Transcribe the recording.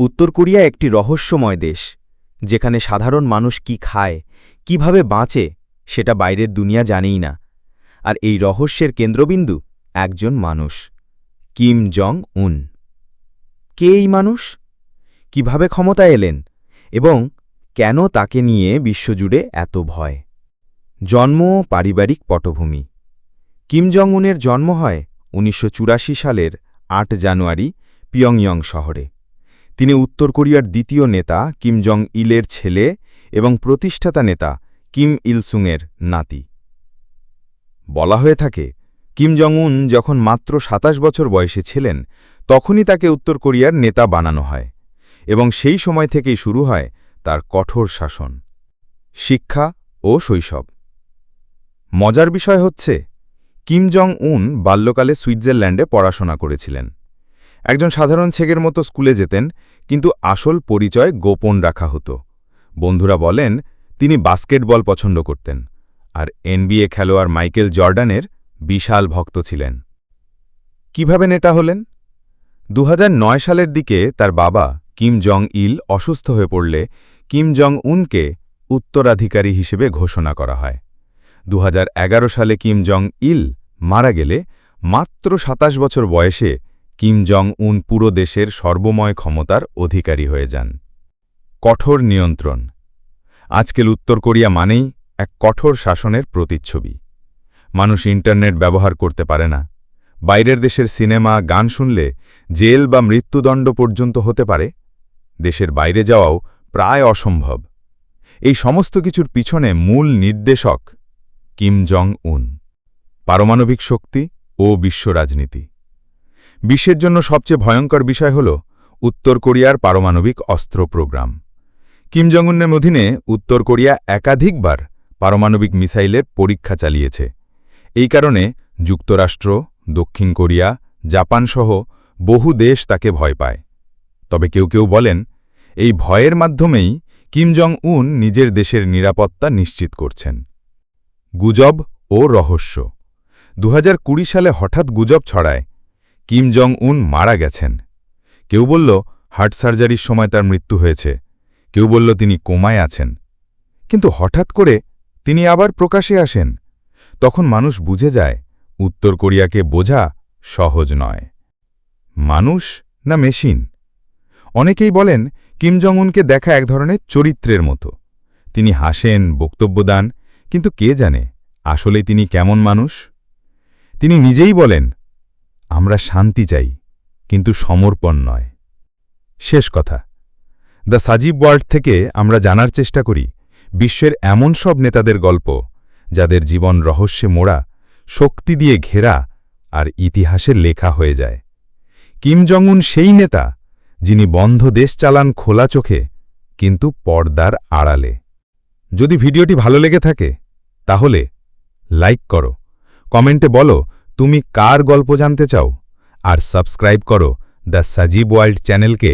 উত্তর কোরিয়া একটি রহস্যময় দেশ, যেখানে সাধারণ মানুষ কি খায়, কীভাবে বাঁচে, সেটা বাইরের দুনিয়া জানেই না। আর এই রহস্যের কেন্দ্রবিন্দু একজন মানুষ, কিম জং উন কে এই মানুষ? কীভাবে ক্ষমতা এলেন? এবং কেন তাকে নিয়ে বিশ্বজুড়ে এত ভয়? জন্ম পারিবারিক পটভূমি। কিম জং উনের জন্ম হয় উনিশশো চুরাশি সালের আট জানুয়ারি পিয়ংয়ং শহরে। তিনি উত্তর কোরিয়ার দ্বিতীয় নেতা কিম জং ইলের ছেলে এবং প্রতিষ্ঠাতা নেতা কিম ইলসুংয়ের নাতি। বলা হয়ে থাকে, কিম জং উন যখন মাত্র সাতাশ বছর বয়সে ছিলেন, তখনই তাকে উত্তর কোরিয়ার নেতা বানানো হয় এবং সেই সময় থেকেই শুরু হয় তার কঠোর শাসন, শিক্ষা ও শৈশব। মজার বিষয় হচ্ছে, কিম জং উন বাল্যকালে সুইজারল্যান্ডে পড়াশোনা করেছিলেন। একজন সাধারণ ছেগের মতো স্কুলে যেতেন, কিন্তু আসল পরিচয় গোপন রাখা হতো। বন্ধুরা বলেন, তিনি বাস্কেটবল পছন্দ করতেন, আর এনবিএ খেলোয়াড় মাইকেল জর্ডানের বিশাল ভক্ত ছিলেন। কীভাবে নেতা হলেন? দু হাজার নয় সালের দিকে তার বাবা কিম জং ইল অসুস্থ হয়ে পড়লে কিম জং উনকে উত্তরাধিকারী হিসেবে ঘোষণা করা হয়। দু হাজার এগারো সালে কিম জং ইল মারা গেলে মাত্র ২৭ বছর বয়সে কিম জং উন পুরো দেশের সর্বময় ক্ষমতার অধিকারী হয়ে যান। কঠোর নিয়ন্ত্রণ। আজকের উত্তর কোরিয়া মানেই এক কঠোর শাসনের প্রতিচ্ছবি। মানুষ ইন্টারনেট ব্যবহার করতে পারে না। বাইরের দেশের সিনেমা, গান শুনলে জেল বা মৃত্যুদণ্ড পর্যন্ত হতে পারে। দেশের বাইরে যাওয়াও প্রায় অসম্ভব। এই সমস্ত কিছুর পিছনে মূল নির্দেশক কিম জং উন পারমাণবিক শক্তি ও বিশ্ব রাজনীতি। বিশ্বের জন্য সবচেয়ে ভয়ঙ্কর বিষয় হল উত্তর কোরিয়ার পারমাণবিক অস্ত্র প্রোগ্রাম। কিম জং উনের অধীনে উত্তর কোরিয়া একাধিকবার পারমাণবিক মিসাইলের পরীক্ষা চালিয়েছে। এই কারণে যুক্তরাষ্ট্র, দক্ষিণ কোরিয়া জাপানসহ বহু দেশ তাকে ভয় পায়। তবে কেউ কেউ বলেন, এই ভয়ের মাধ্যমেই কিম জং উন নিজের দেশের নিরাপত্তা নিশ্চিত করছেন। গুজব ও রহস্য। দু হাজার কুড়ি সালে হঠাৎ গুজব ছড়ায় কিম জং উন মারা গেছেন। কেউ বলল, হার্ট সার্জারির সময় তার মৃত্যু হয়েছে। কেউ বলল, তিনি কোমায় আছেন। কিন্তু হঠাৎ করে তিনি আবার প্রকাশে আসেন। তখন মানুষ বুঝে যায়, উত্তর কোরিয়াকে বোঝা সহজ নয়। মানুষ না মেশিন? অনেকেই বলেন, কিম জং উনকে দেখা এক ধরনের চরিত্রের মতো। তিনি হাসেন, বক্তব্য দান, কিন্তু কে জানে আসলে তিনি কেমন মানুষ? তিনি নিজেই বলেন আমরা শান্তি চাই, কিন্তু সমর্পণ নয়। শেষ কথা। দ্য সাজিব ওয়ার্ল্ড থেকে আমরা জানার চেষ্টা করি, বিশ্বের এমন সব নেতাদের গল্প, যাদের জীবন রহস্যে মোড়া, শক্তি দিয়ে ঘেরা আর ইতিহাসে লেখা হয়ে যায়। কিম জংউন সেই নেতা, যিনি বন্ধ দেশ চালান খোলা চোখে, কিন্তু পর্দার আড়ালে। যদি ভিডিওটি ভালো লেগে থাকে, তাহলে লাইক করো, কমেন্টে বলো তুমি কার গল্প জানতে চাও? আর সাবস্ক্রাইব করো দ্য সাজিব ওয়ার্ল্ড চ্যানেলকে।